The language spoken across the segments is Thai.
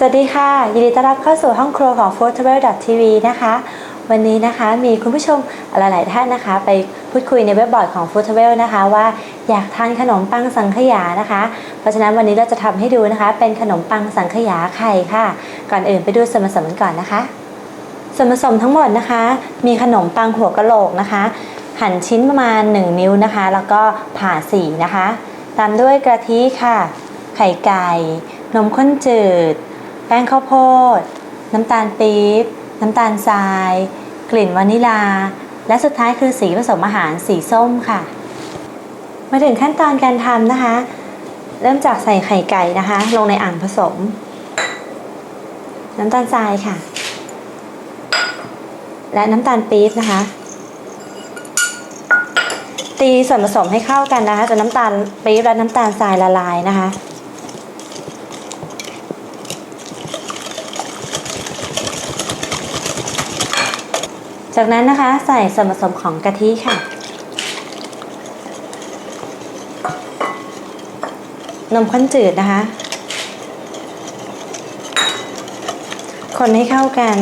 สวัสดีค่ะ ยินดีต้อนรับเข้าสู่ห้องครัวของ f o o d t r a v e l TV นะคะ วันนี้นะคะมีคุณผู้ชมหลาย ๆ ท่านนะคะ ไปพูดคุยในเว็บบอร์ดของ f o o d t r a v e l นะคะ ว่าอยากทานขนมปังสังขยานะคะ เพราะฉะนั้นวันนี้เราจะทำให้ดูนะคะ เป็นขนมปังสังขยาไข่ค่ะ ก่อนอื่นไปดูส่วนผสมกันก่อนนะคะ ส่วนผสมทั้งหมดนะคะ มีขนมปังหัวกะโหลกนะคะ หั่นชิ้นประมาณ 1 นิ้วนะคะ แล้วก็ผ่าสีนะคะ ตามด้วยกะทิค่ะ ไข่ไก่ นมข้นจืด แป้งข้าวโพด น้ำตาลปี๊บ น้ำตาลทราย กลิ่นวานิลา และสุดท้ายคือสีผสมอาหารสีส้มค่ะ มาถึงขั้นตอนการทำนะคะ เริ่มจากใส่ไข่ไก่นะคะ ลงในอ่างผสม น้ำตาลทรายค่ะ และน้ำตาลปี๊บนะคะ ตีส่วนผสมให้เข้ากันนะคะจนน้ำตาลปี๊บและน้ำตาลทรายละลายนะคะ จากนั้นนะคะใส่ส่วนผสมของกะทิค่ะ นมข้นจืดนะคะ คนให้เข้ากัน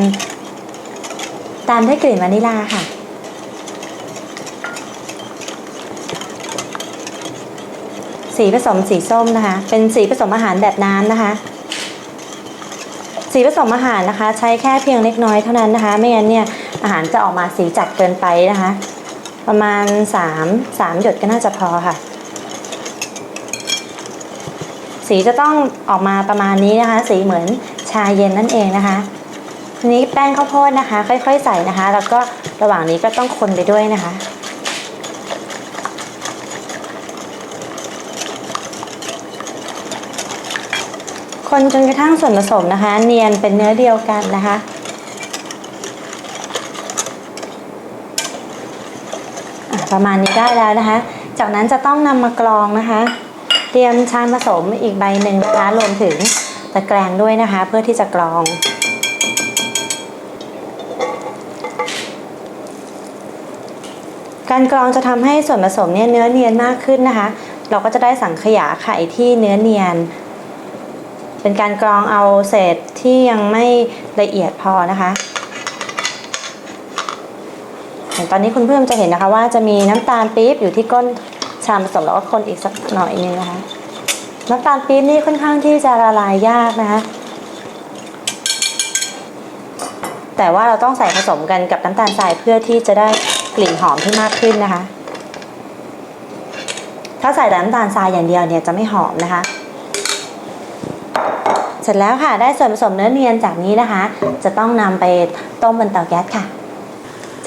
ตามด้วยกลิ่นวานิลาค่ะสีผสมสีส้มนะคะ เป็นสีผสมอาหารแบบน้ำนะคะ สีผสมอาหารนะคะ ใช้แค่เพียงเล็กน้อยเท่านั้นนะคะ ไม่งั้นเนี่ย อาหารจะออกมาสีจัดเกินไปนะคะ ประมาณ3 3หยดก็น่าจะพอค่ะ สีจะต้องออกมาประมาณนี้นะคะ สีเหมือนชาเย็นนั่นเองนะคะทีนี้แป้งข้าวโพดนะคะ ค่อยๆ ใส่นะคะ แล้วก็ระหว่างนี้ก็ต้องคนไปด้วยนะคะคนจนกระทั่งส่วนผสมนะคะ เนียนเป็นเนื้อเดียวกันนะคะ อะ ประมาณนี้ได้แล้วนะคะ จากนั้นจะต้องนำมากรองนะคะ เตรียมชานผสมอีกใบหนึ่งนะคะ รวมถึงตะแกรงด้วยนะคะ เพื่อที่จะกรองการกรองจะทำให้ส่วนผสมเนี่ยเนื้อเนียนมากขึ้นนะคะ เราก็จะได้สังขยาไข่ที่เนื้อเนียน เป็นการกรองเอาเศษที่ยังไม่ละเอียดพอนะคะ ตอนนี้คุณเพื่อนจะเห็นนะคะ ว่าจะมีน้ำตาลปี๊บอยู่ที่ก้นชามผสมแล้วก็คนอีกสักหน่อยนึงนะคะ น้ำตาลปี๊บนี่ค่อนข้างที่จะละลายยากนะคะ แต่ว่าเราต้องใส่ผสมกันกับน้ำตาลทรายเพื่อที่จะได้กลิ่นหอมที่มากขึ้นนะคะ ถ้าใส่แต่น้ำตาลทรายอย่างเดียวเนี่ยจะไม่หอมนะคะเสร็จแล้วค่ะได้ส่วนผสมเนื้อเนียนจากนี้นะคะ จะต้องนำไปต้มบนเตาแก๊สค่ะ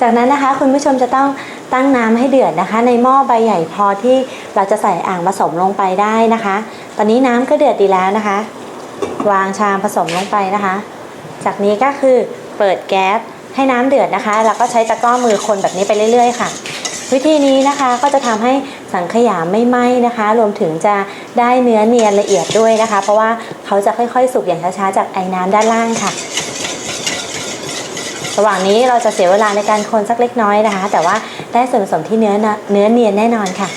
จากนั้นนะคะคุณผู้ชมจะต้องตั้งน้ำให้เดือดนะคะ ในหม้อใบใหญ่พอที่เราจะใส่อ่างผสมลงไปได้นะคะ ตอนนี้น้ำก็เดือดดีแล้วนะคะ วางชามผสมลงไปนะคะ จากนี้ก็คือเปิดแก๊สให้น้ำเดือดนะคะ แล้วก็ใช้ตะกร้อมือคนแบบนี้ไปเรื่อยๆ ค่ะ วิธีนี้นะคะก็จะทำให้สังขยาไม่ไหม้นะคะ รวมถึงจะได้เนื้อเนียนละเอียดด้วยนะคะ เพราะว่าเขาจะค่อยๆ สุกอย่างช้าๆจากไอ้น้ำด้านล่างค่ะ ระหว่างนี้เราจะเสียเวลาในการคนสักเล็กน้อยนะคะ แต่ว่าได้ส่วนผสมที่เนื้อเนื้อเนียนแน่นอนค่ะ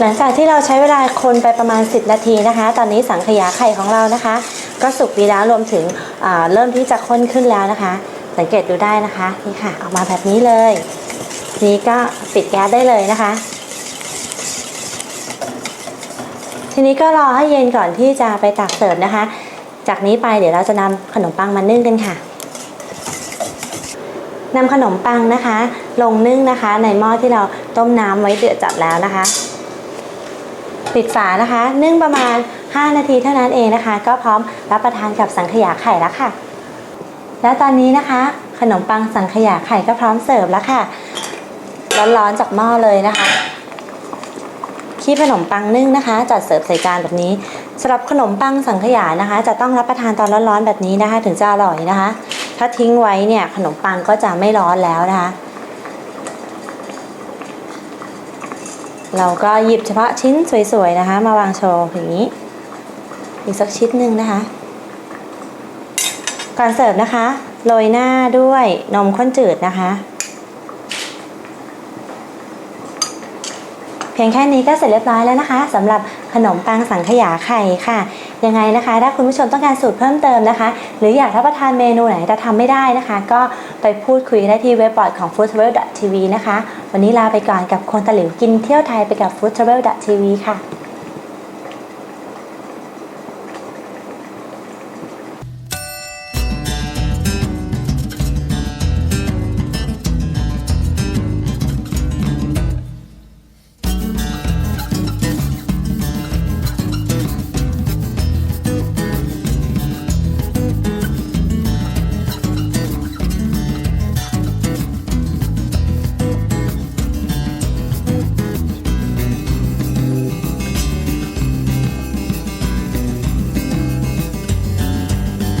หลังจากที่เราใช้เวลาคนไปประมาณ 10 นาทีนะคะ ตอนนี้สังขยาไข่ของเรานะคะ ก็สุกดีแล้วรวมถึงเริ่มที่จะข้นขึ้นแล้วนะคะ สังเกตดูได้นะคะนี่ค่ะ ออกมาแบบนี้เลย นี้ก็ปิดแก๊สได้เลยนะคะทีนี้ก็รอให้เย็นก่อนที่จะไปตักเสิร์ฟนะคะ จากนี้ไปเดี๋ยวเราจะนำขนมปังมานึ่งกันค่ะนำขนมปังนะคะ ลงนึ่งนะคะ ในหม้อที่เราต้มน้ำไว้เดือดจัดแล้วนะคะ ปิดฝานะคะ นึ่งประมาณ 5 นาทีเท่านั้นเองนะคะ ก็พร้อมรับประทานกับสังขยาไข่แล้วค่ะ แล้วตอนนี้นะคะ ขนมปังสังขยาไข่ก็พร้อมเสิร์ฟแล้วค่ะร้อนๆจากหม้อเลยนะคะคีบขนมปังนึ่งนะคะ จัดเสิร์ฟใส่จานแบบนี้ สำหรับขนมปังสังขยานะคะ จะต้องรับประทานตอนร้อนๆแบบนี้นะคะ ถึงจะอร่อยนะคะ ถ้าทิ้งไว้เนี่ยขนมปังก็จะไม่ร้อนแล้วนะคะ เราก็หยิบเฉพาะชิ้นสวยๆนะคะ มาวางโชว์อย่างนี้ อีกสักชิ้นหนึ่งนะคะ ก่อนเสิร์ฟนะคะโรยหน้าด้วยนมข้นจืดนะคะ เพียงแค่นี้ก็เสร็จเรียบร้อยแล้วนะคะสำหรับ ขนมปังสังขยาไข่ค่ะ ยังไงนะคะ ถ้าคุณผู้ชมต้องการสูตรเพิ่มเติมนะคะ หรืออยากรับประทานเมนูไหนแต่ทำไม่ได้นะคะ ก็ไปพูดคุยได้ที่เว็บบอร์ดของ foodtravel.tv นะคะ วันนี้ลาไปก่อนกับคนตะหลิวกินเที่ยวไทยไปกับ foodtravel.tv ค่ะ